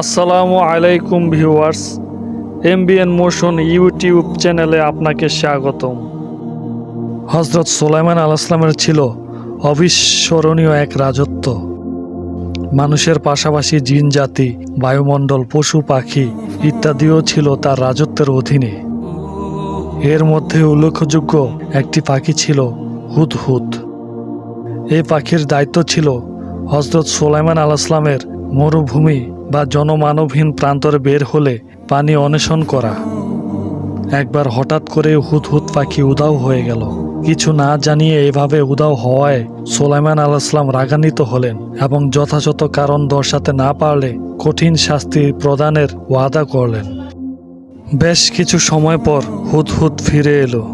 আসসালামু আলাইকুম viewers, MBN motion YouTube চ্যানেলে আপনাকে স্বাগতম। হজরত সোলাইমান আলাইসলামের ছিল অবিস্মরণীয় এক রাজত্ব। মানুষের পাশাপাশি জিন জাতি, বায়ুমণ্ডল, পশু পাখি ইত্যাদিও ছিল তার রাজত্বের অধীনে। এর মধ্যে উল্লেখযোগ্য একটি পাখি ছিল হুদহুদ। এই পাখির দায়িত্ব ছিল হজরত সোলাইমান আলাইসলামের মরুভূমি বা জনমানবহীন প্রান্তরে বের হলে পানি অন্বেষণ করা। একবার হঠাৎ করে হুদহুদ পাখি উদাও হয়ে গেল। কিছু না জানিয়ে এভাবে উদাও হওয়ায় সোলাইমান আলাইসলাম রাগান্বিত হলেন এবং যথাযথ কারণ দর্শাতে না পারলে কঠিন শাস্তি প্রদানের ওয়াদা করলেন। বেশ কিছু সময় পর হুদহুদ ফিরে এলো।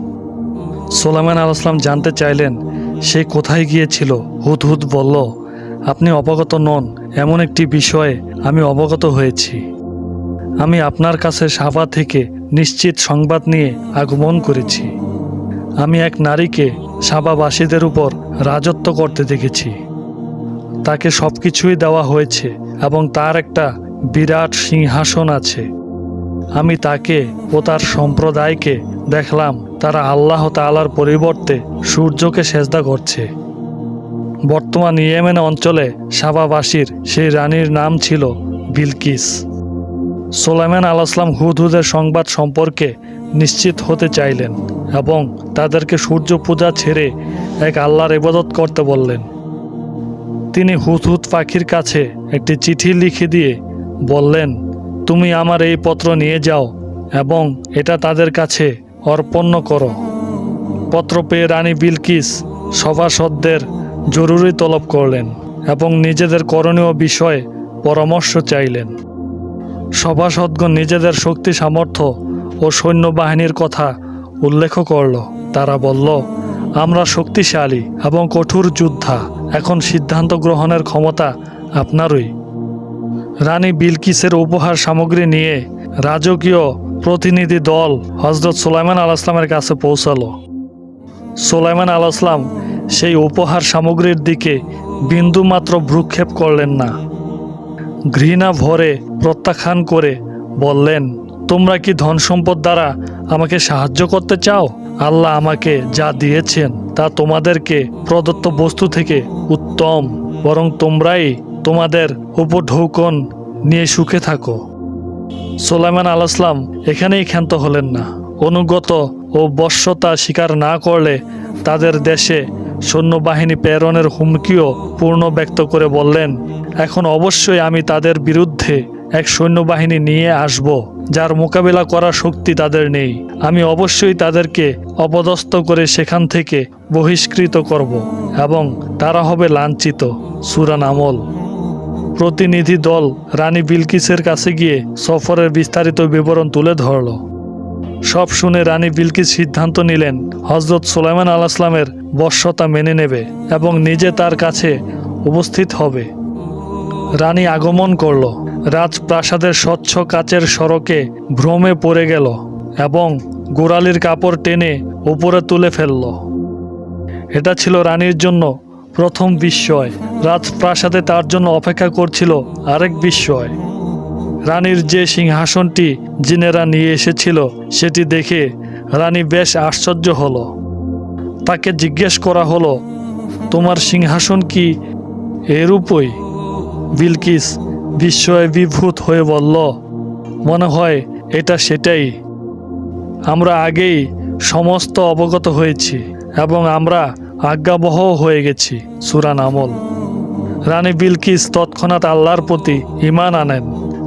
সোলাইমান আলাইসলাম জানতে চাইলেন, সে কোথায় গিয়েছিল? হুদহুদ বলল, আপনি অবগত নন এমন একটি বিষয়ে আমি অবগত হয়েছি। আমি আপনার কাছে সাবা থেকে নিশ্চিত সংবাদ নিয়ে আগমন করেছি। আমি এক নারীকে সাবাবাসীদের উপর রাজত্ব করতে দেখেছি। তাকে সব কিছুই দেওয়া হয়েছে এবং তার একটা বিরাট সিংহাসন আছে। আমি তাকে ও তার সম্প্রদায়কে দেখলাম, তারা আল্লাহ তাআলার পরিবর্তে সূর্যকে সেজদা করছে। বর্তমান ইয়েমেন অঞ্চলে সাবাবাসীর সেই রানীর নাম ছিল বিলকিস। সোলাইমান আলাইসলাম হুদহুদের সংবাদ সম্পর্কে নিশ্চিত হতে চাইলেন এবং তাদেরকে সূর্য পূজা ছেড়ে এক আল্লাহর ইবাদত করতে বললেন। তিনি হুদহুদ পাখির কাছে একটি চিঠি লিখে দিয়ে বললেন, তুমি আমার এই পত্র নিয়ে যাও এবং এটা তাদের কাছে অর্পণ করো। পত্র পেয়ে রানী বিলকিস সভাসদদের জরুরি তলব করলেন এবং নিজেদের করণীয় বিষয়ে পরামর্শ চাইলেন। সভাসদগণ নিজেদের শক্তি, সামর্থ্য ও সৈন্যবাহিনীর কথা উল্লেখ করল। তারা বলল, আমরা শক্তিশালী এবং কঠোর যোদ্ধা। এখন সিদ্ধান্ত গ্রহণের ক্ষমতা আপনারই। রানী বিলকিসের উপহার সামগ্রী নিয়ে রাজকীয় প্রতিনিধি দল হজরত সুলাইমান আলাইসলামের কাছে পৌঁছালো। সোলাইমান আলাইসলাম সেই উপহার সামগ্রীর দিকে বিন্দুমাত্র ভ্রুক্ষেপ করলেন না। ঘৃণা ভরে প্রত্যাখ্যান করে বললেন, তোমরা কি ধন সম্পদ দ্বারা আমাকে সাহায্য করতে চাও? আল্লাহ আমাকে যা দিয়েছেন তা তোমাদেরকে প্রদত্ত বস্তু থেকে উত্তম। বরং তোমরাই তোমাদের উপঢৌকন নিয়ে সুখে থাকো। সোলাইমান আলাইসলাম এখানেই ক্ষান্ত হলেন না। অনুগত ও বশ্যতা স্বীকার না করলে তাদের দেশে সৈন্যবাহিনী প্রেরণের হুমকিও পূর্ণ ব্যক্ত করে বললেন, এখন অবশ্যই আমি তাদের বিরুদ্ধে এক সৈন্যবাহিনী নিয়ে আসব, যার মোকাবিলা করার শক্তি তাদের নেই। আমি অবশ্যই তাদেরকে অপদস্থ করে সেখান থেকে বহিষ্কৃত করব এবং তারা হবে লাঞ্ছিত। সুরান আমল। প্রতিনিধি দল রানী বিলকিসের কাছে গিয়ে সফরের বিস্তারিত বিবরণ তুলে ধরল। সব শুনে রানী বিলকিস সিদ্ধান্ত নিলেন হজরত সোলাইমান আলাইসলামের বশ্যতা মেনে নেবে এবং নিজে তার কাছে উপস্থিত হবে। রানী আগমন করল। রাজপ্রাসাদের স্বচ্ছ কাচের সড়কে ভ্রমে পড়ে গেল এবং গোড়ালির কাপড় টেনে উপরে তুলে ফেলল। এটা ছিল রানীর জন্য প্রথম বিস্ময়। রাজপ্রাসাদে তার জন্য অপেক্ষা করছিল আরেক বিস্ময়। রানীর যে সিংহাসনটি জিনেরা নিয়ে এসেছিল, সেটি দেখে রানী বেশ আশ্চর্য হলো। তাকে জিজ্ঞেস করা হলো, তোমার সিংহাসন কি? এরূপই। বিলকিস বিস্ময়ে বিভূত হয়ে বলল, মনে হয় এটা সেটাই। আমরা আগেই সমস্ত অবগত হয়েছি এবং আমরা আজ্ঞাবহ হয়ে গেছি। সুরান আমল রানী বিলকিস তৎক্ষণাৎ আল্লাহর প্রতি ইমান আনেন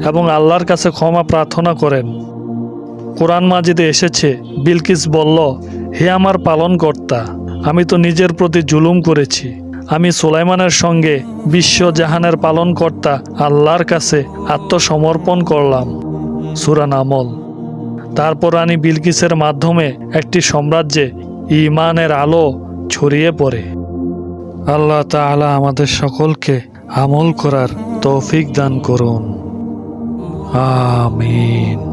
এবং আল্লাহর কাছে ক্ষমা প্রার্থনা করেন। কোরআন মাজিদে এসেছে, বিলকিস বলল হে আমার পালনকর্তা, আমি তো নিজের প্রতি জুলুম করেছি। আমি সুলাইমানের সঙ্গে বিশ্বজাহানের পালনকর্তা আল্লাহর কাছে আত্মসমর্পণ করলাম। সুরান আমল তারপর রানী বিলকিসের মাধ্যমে একটি সাম্রাজ্যে ইমানের আলো ছড়িয়ে পড়ে। আল্লাহ তাআলা আমাদের সকলকে আমল করার তৌফিক দান করুন। আমিন।